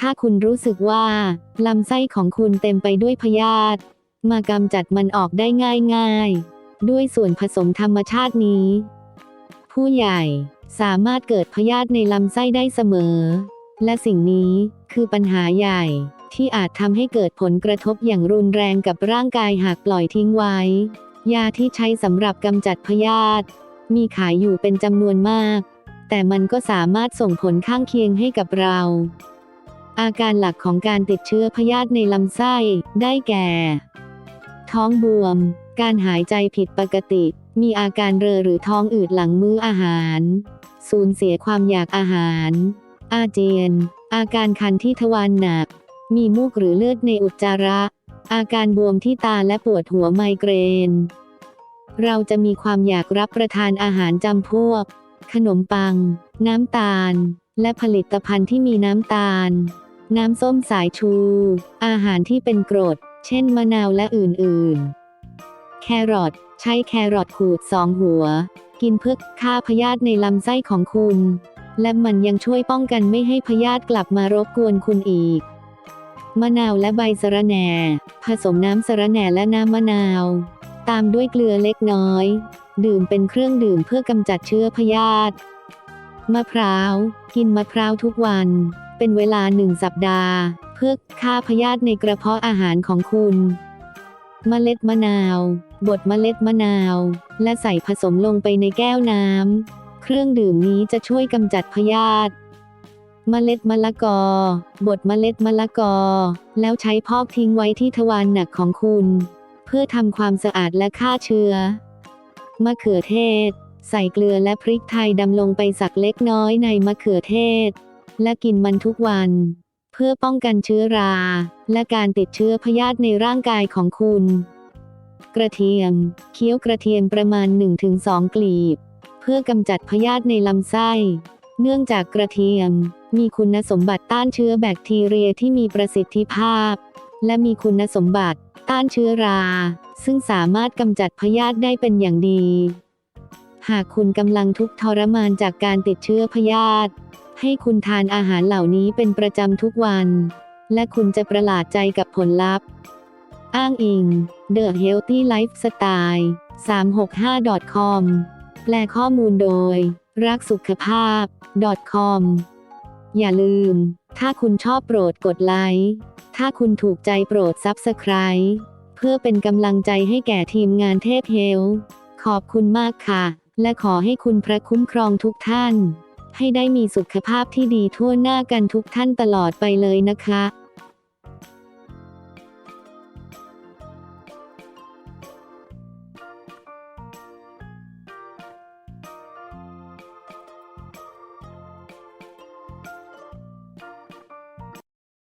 ถ้าคุณรู้สึกว่าลำไส้ของคุณเต็มไปด้วยพยาธิมากำจัดมันออกได้ง่ายๆ ด้วยส่วนผสมธรรมชาตินี้ ผู้ใหญ่สามารถเกิดพยาธิในลำไส้ได้เสมอ และสิ่งนี้คือปัญหาใหญ่ที่อาจทำให้เกิดผลกระทบอย่างรุนแรงกับร่างกายหากปล่อยทิ้งไว้ ยาที่ใช้สำหรับกำจัดพยาธิมีขายอยู่เป็นจำนวนมาก แต่มันก็สามารถส่งผลข้างเคียงให้กับเรา อาการหลักของการติดเชื้อพยาธิในลำไส้ ได้แก่ ท้องบวม การหายใจผิดปกติ มีอาการเรอหรือท้องอืดหลังมื้ออาหาร สูญเสียความอยากอาหาร อาเจียน อาการคันที่ทวารหนัก มีมูกหรือเลือดในอุจจาระ อาการบวมที่ตาและปวดหัวไมเกรน เราจะมีความอยากรับประทานอาหารจำพวก ขนมปัง น้ำตาล และผลิตภัณฑ์ที่มีน้ำตาล น้ำส้มสายชู อาหารที่เป็นกรด เช่นมะนาวและอื่นๆ แครอทใช้แครอทขูดสองหัว กินเพื่อฆ่าพยาธิในลำไส้ของคุณ และมันยังช่วยป้องกันไม่ให้พยาธิกลับมารบกวนคุณอีก มะนาวและใบสะระแหน่ ผสมน้ำสะระแหน่และน้ำมะนาว ตามด้วยเกลือเล็กน้อย ดื่มเป็นเครื่องดื่มเพื่อกำจัดเชื้อพยาธิมะพร้าว กินมะพร้าวทุกวัน เป็นเวลาหนึ่งสัปดาห์ เพื่อฆ่าพยาธิในกระเพาะอาหารของคุณเมล็ดมะนาว บดเมล็ดมะนาว และใส่ผสมลงไปในแก้วน้ำ เครื่องดื่มนี้จะช่วยกำจัดพยาธิเมล็ดมะละกอ บดเมล็ดมะละกอ แล้วใช้พอกทิ้งไว้ที่ทวารหนักของคุณ เพื่อทำความสะอาดและฆ่าเชื้อ มะเขือเทศ ใส่เกลือและพริกไทยดำลงไปสักเล็กน้อยในมะเขือเทศ และกินมันทุกวัน เพื่อป้องกันเชื้อรา และการติดเชื้อพยาธิในร่างกายของคุณ กระเทียม เคี้ยวกระเทียมประมาณ 1-2 กลีบ เพื่อกำจัดพยาธิในลำไส้ เนื่องจากกระเทียม มีคุณสมบัติต้านเชื้อแบคทีเรียที่มีประสิทธิภาพ และมีคุณสมบัติต้านเชื้อรา ซึ่งสามารถกำจัดพยาธิได้เป็นอย่างดี หากคุณกำลังทุกข์ทรมานจากการติดเชื้อพยาธิ ให้คุณทานอาหารเหล่านี้เป็นประจำทุกวัน และคุณจะประหลาดใจกับผลลัพธ์ อ้างอิง The Healthy Lifestyle 365.com แปลข้อมูลโดย รักสุขภาพ .com อย่าลืม ถ้าคุณชอบโปรดกดไลค์ ถ้าคุณถูกใจโปรด Subscribe เพื่อเป็นกำลังใจให้แก่ทีมงานเทพเฮล ขอบคุณมากค่ะ และขอให้คุณพระคุ้มครองทุกท่าน ให้ได้มีสุขภาพที่ดีทั่วหน้ากันทุกท่านตลอดไปเลยนะคะ